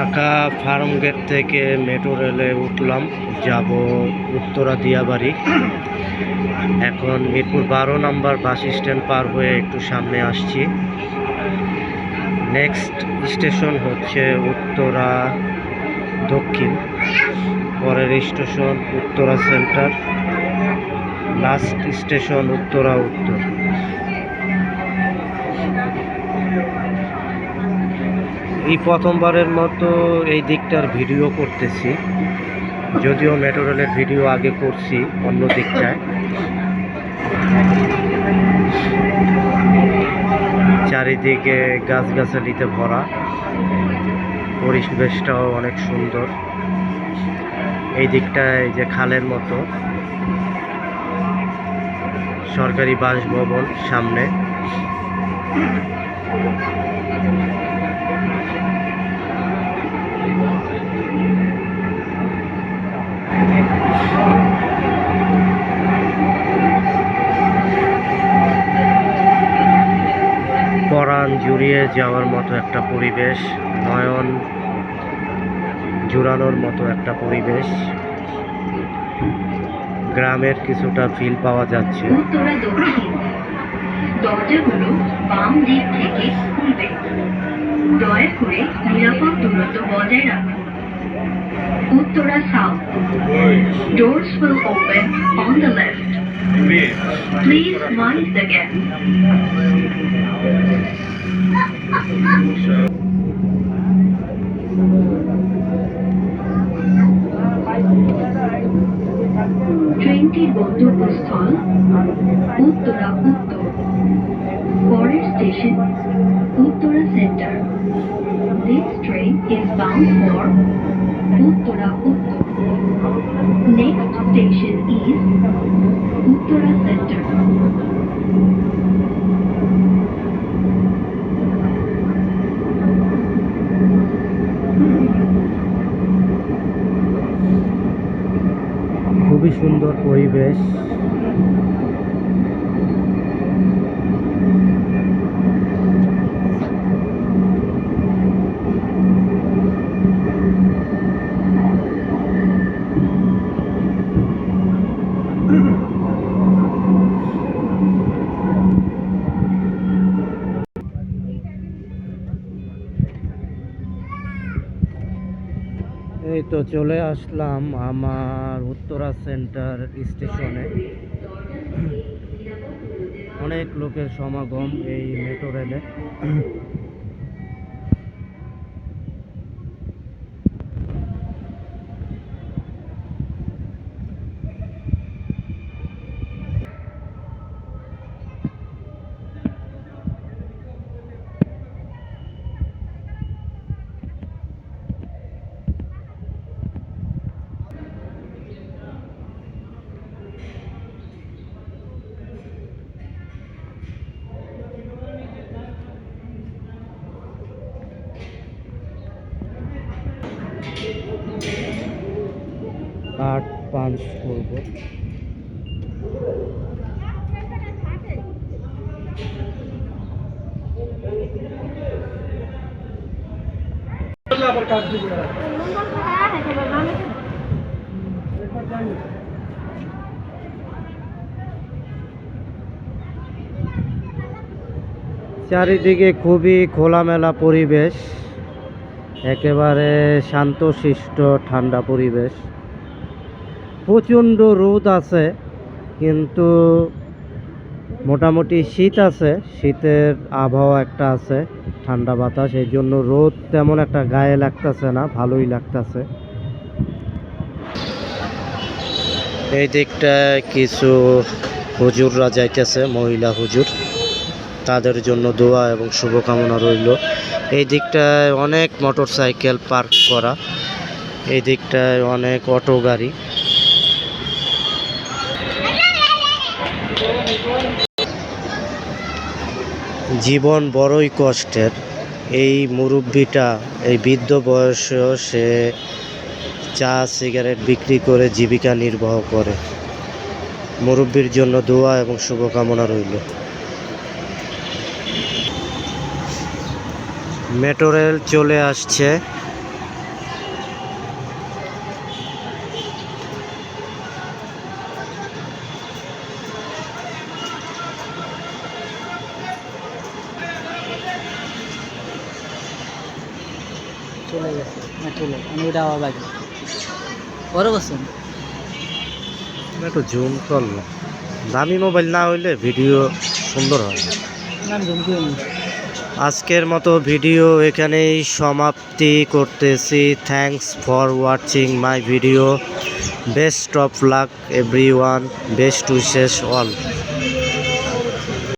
Dhaka farm gate থেকে metro রেলে উঠলাম। যাব উত্তরা দিয়াবাড়ি। এখন মিরপুর বারো নম্বর বাস স্ট্যান্ড পার হয়ে একটু সামনে আসছি। নেক্সট স্টেশন হচ্ছে উত্তরা দক্ষিণ। পরের station Uttara centre. Last station Uttara উত্তর। এই প্রথমবারের মতো এই দিকটার ভিডিও করতেছি। যদিও মেট্রো রেলের ভিডিও আগে করছি অন্য দিকটায়। চারিদিকে গাছগাছালিতে ভরা। পরিবেশটাও অনেক সুন্দর। এই দিকটায় যে খালের মতো। সরকারি বাসভবন সামনে। জুড়িয়ে যাওয়ার মতো একটা পরিবেশ নয়ন জুড়ানোর মতো একটা পরিবেশ। গ্রামের কিছুটা ফিল পাওয়া যাচ্ছে। দরজাগুলো বাম দিক থেকে খুলবে দয়া করে নিরাপদ দূরত্ব বজায় রাখুন। উত্তরা সাউথ. Please. ট্রেনটির গন্তব্যস্থল উত্তরা উত্তর পরের station Uttara centre This train is bound for Uttara Uttar Next station is Uttara centre সুন্দর পরিবেশ। এই তো চলে আসলাম আমার উত্তরা সেন্টার স্টেশনে। অনেক লোকের সমাগম এই মেট্রো রেলে। কার্ড পাঞ্চ করব। চারিদিকে খুবই খোলামেলা পরিবেশ একেবারে শান্তশিষ্ট ঠান্ডা পরিবেশ। প্রচণ্ড রোদ আছে, কিন্তু মোটামুটি শীত আছে। শীতের আবহাওয়া একটা আছে, ঠান্ডা বাতাস, এই জন্য রোদ তেমন একটা গায়ে লাগতেছে না, ভালোই লাগতেছে। এই দিকটায় কিছু হুজুররা যাইতেছে, মহিলা হুজুর। তাদের জন্য দোয়া এবং শুভকামনা রইল। এই দিকটায় অনেক মোটর সাইকেল পার্ক করা, এই দিকটায় অনেক অটো গাড়ি। জীবন বড়ই কষ্টের। এই মুরব্বিটা, এই বৃদ্ধ বয়সেও সে চা, সিগারেট বিক্রি করে জীবিকা নির্বাহ করে। মুরব্বির জন্য দোয়া এবং শুভকামনা রইল। মেট্রো রেল চলে আসছে। চলে গেছে না চলে আমি ওটা আবার বাকি বড় করছেন একটু জুম করল দামি মোবাইল না হইলে ভিডিও সুন্দর হয় না। না জুম করে আজকের মতো ভিডিও এখানেই সমাপ্তি করতেছি। Thanks for watching my video best of luck everyone best wishes all